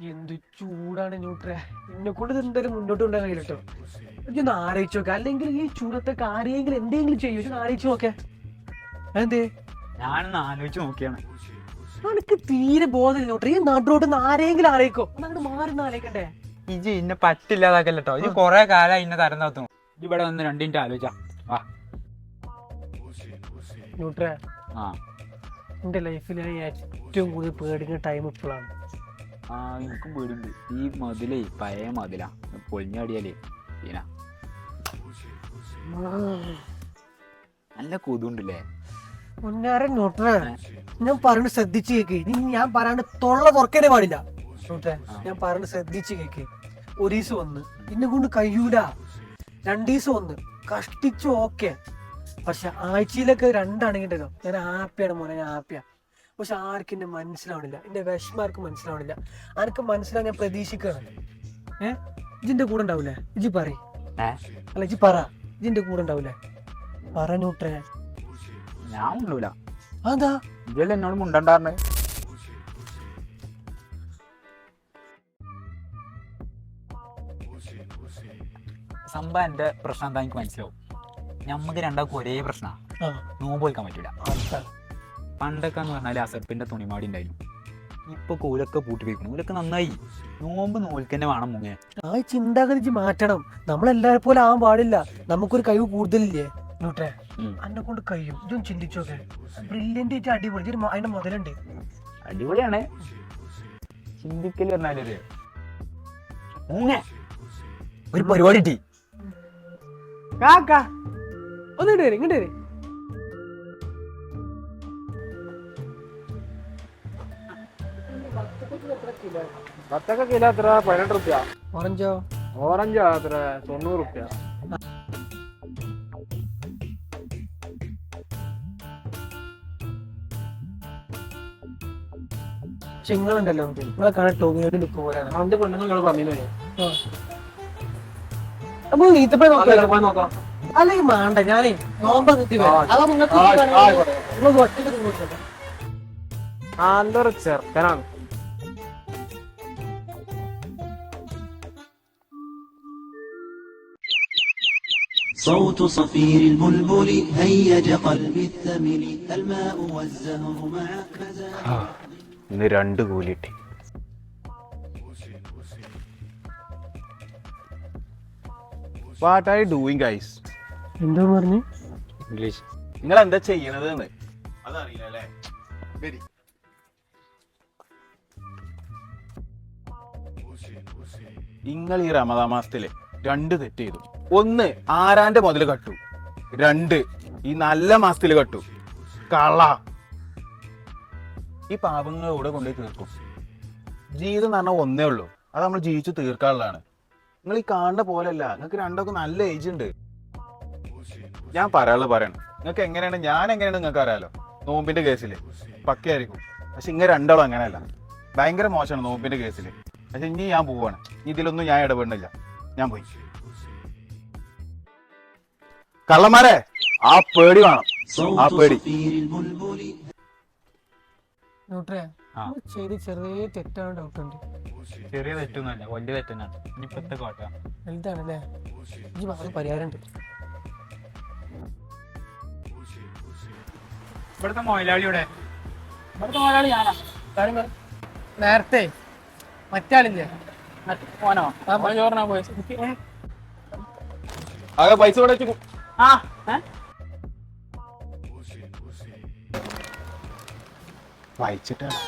എന്ത് ചൂടാണ് ന്യൂട്രേ. എന്നെ കൊണ്ട് എന്തായാലും മുന്നോട്ട് കൊണ്ടുവരാൻ കഴിയില്ല കേട്ടോ എനിക്കൊന്ന് ആലോചിച്ച് നോക്കാം. അല്ലെങ്കിൽ ഈ ചൂടത്തെ കാര്യമെങ്കിലും എന്തെങ്കിലും ചെയ്യും. ഒന്ന് ആലോചിച്ച് നോക്കെ. എന്തേ ഞാനൊന്ന് ആലോചിച്ച് നോക്കിയാണ്. എനിക്ക് തീരെ ബോധമില്ല ന്യൂട്രേ. ഈ നാട്ടിലോട്ട് ആരെങ്കിലും ആലോചിക്കോ. അങ്ങോട്ട് മാറുന്ന ആലോചിക്കണ്ടേ? ഇജി ഇന്നെ പറ്റില്ലാതാക്കല്ലോ കേട്ടോ ഇനി കൊറേ കാലം ഇന്നെ തരം താത്തുന്നു ഇവിടെ വന്ന് രണ്ട് മിനിറ്റ് ആലോചിച്ചാ. വാ. ന്യൂട്രേ. ആ. എന്റെ ലൈഫിൽ ഏറ്റവും കൂടുതൽ പേടിക്കുന്ന ടൈം ഇപ്പോഴാണ്. ആ എനിക്കും പേടിയുണ്ട്. ഈ മതിലേ പഴയ മതിലാ. പൊളിഞ്ഞടിയാലേ പിന്നെ നല്ല കൊതുണ്ടല്ലേ മുന്നേറെ ന്യൂട്രേ ഞാൻ പറഞ്ഞു ശ്രദ്ധിച്ച് കേക്ക്. ഇനി ഞാൻ പറയാണ്ട് തൊള്ള തുറക്കാനേ പാടില്ല. ഞാൻ പറഞ്ഞു ശ്രദ്ധിച്ച് കേക്ക്. ഒരു ദിവസം ഒന്ന്. എന്നെ കൊണ്ട് കഴിയൂല. രണ്ടു ദിവസം കഷ്ടിച്ചു ഓക്കെ. പക്ഷെ ആഴ്ചയിലൊക്കെ രണ്ടാണെങ്കിൽ ഞാൻ ഹാപ്പിയാണ് മോനെ ഞാൻ ഹാപ്പിയാ പക്ഷെ ആർക്കും എന്നെ മനസ്സിലാവണില്ല. എന്റെ വിഷമം ആർക്കും മനസ്സിലാവണില്ല. ആർക്കും മനസ്സിലാവാൻ ഞാൻ പ്രതീക്ഷിക്കുകയാണ്. ഏ? ഇജിന്റെ കൂടെ ഉണ്ടാവൂലേ? ഇജി പറ അല്ല ഇജി പറ. ഇജിന്റെ കൂടെ ഉണ്ടാവൂലേ? പറ ന്യൂട്രേ. ഞാൻ ഉള്ളൂല അതാ ഇജല്ലേ എന്നോട് മുണ്ടണ്ടാറിന് സംഭവം എന്റെ പ്രശ്നം എന്താ എനിക്ക് മനസ്സിലാവും. ഞമ്മക്ക് രണ്ടാൾക്കും ഒരേ പ്രശ്നമാണ് നോമ്പ് വെക്കാൻ പറ്റൂല. പണ്ടൊക്കെ എന്ന് പറഞ്ഞാൽ അസപ്പിന്റെ തുണിമാടി ഉണ്ടായിരുന്നു ഇപ്പൊ കൂലൊക്കെ പൂട്ടി വെക്കണം കൂലൊക്കെ നന്നായി. നോമ്പ് നോൽക്കന്നെ വേണം മുങ്ങേ. ആ ചിന്താഗതി മാറ്റണം. നമ്മളെല്ലാരെ പോലെ ആവാൻ പാടില്ല. നമുക്കൊരു കഴിവ് കൂടുതലില്ലേ? നോട്ടെ. അന്നെ കൊണ്ട് കഴിയും. ഇതും ചിന്തിച്ചോക്കെ ബ്രില്യന്റ് ആയിട്ട് അടിപൊളി. അതിന്റെ മുതലുണ്ട്. അടിപൊളിയാണ്. ചിന്തിക്കൽ പറഞ്ഞാലൊരു ഒരു പരിപാടി കാക്ക. ഒന്നിട്ട് വരും ഇങ്ങോട്ട് വരും. ബത്തക്ക കിലോ? എത്ര? പതിനെട്ട് റുപ്യ. ഓറഞ്ചോ? ഓറഞ്ച് എത്ര? തൊണ്ണൂറ് റുപ്യ. ചിങ്ങളുണ്ടല്ലോ നിങ്ങളെ കാണാൻ ടോമിയോട് ലുക്ക് പോലെയാണ്. അവന്റെ പെണ്ണുങ്ങൾ പറഞ്ഞു അപ്പൊ ഈത്തപ്പഴം നോക്കാം. അല്ലെങ്കിൽ മാണ്ട ഞാനേ നോമ്പ് നിർത്തി നിങ്ങൾക്ക് ഒറ്റയ്ക്ക് തിന്നോട്ടെ ചെറുക്കനാണ്. صوت صفير البلبل هيج قلبي الثمل الماء والزهر مع خزان ഇന്ന് രണ്ട് കൂലി കിട്ടി വാട്ട് ആർ ഡൂയിങ് ഗൈസ് എന്തോ പറഞ്ഞു ഇംഗ്ലീഷ് നിങ്ങൾ എന്താ ചെയ്യണത് എന്ന് അതറിയില്ലല്ലേ വരി നിങ്ങൾ ഈ റമദാ മാസത്തില് രണ്ട് തെറ്റ് ചെയ്തു. ഒന്ന് ആരാന്റെ മുതൽ കട്ടു? രണ്ട് ഈ നല്ല മാസത്തിൽ കട്ടു. കള ഈ പാപങ്ങൾ ഇവിടെ കൊണ്ടുപോയി തീർക്കും. ജീവിതം എന്ന് പറഞ്ഞാൽ ഒന്നേ ഉള്ളൂ. അത് നമ്മൾ ജീവിച്ചു തീർക്കാനുള്ളതാണ്. നിങ്ങൾ ഈ കാണുന്ന പോലെയല്ല. നിങ്ങൾക്ക് രണ്ടൊക്കെ നല്ല ഏജ് ഉണ്ട്. ഞാൻ പറയാനുള്ളത് പറയണം. നിങ്ങൾക്ക് എങ്ങനെയാണ്? ഞാൻ എങ്ങനെയാണ് നിങ്ങൾക്ക് അറിയാലോ? നോമ്പിന്റെ കേസിൽ പക്കയായിരിക്കും. പക്ഷെ ഇങ്ങനെ രണ്ടാളും അങ്ങനെയല്ല. ഭയങ്കര മോശമാണ് നോമ്പിന്റെ കേസിൽ പക്ഷെ ഇനി ഞാൻ പോവാണ്. ഇതിലൊന്നും ഞാൻ ഇടപെടുന്നില്ല. ഞാൻ പോയി. കള്ളന്മാരെ ആ പേടി വേണം. ആ പേടി. ഡോക്ടറെ ചെയ്ത് ചെറിയ തെറ്റാണ് ഡോക്ടർ ചെറിയ തെറ്റൊന്നുമല്ല വലിയ തെറ്റന്നാണ് ഇനിയിപ്പത്തെ കോട്ട. വലുതാണല്ലേ? ഇനി മാറി പരിഹാരമുണ്ട്. ഇവിടുത്തെ മുതലാളിയുടെ ഇവിടുത്തെ മുതലാളി ഞാനാ. നേരത്തെ മറ്റാളില്ലേ? ആ ചോറിനാ പോയത് ആകെ പൈസ ഇവിടെ വെച്ച് ആ ഏ? വായിച്ചിട്ടാണ്.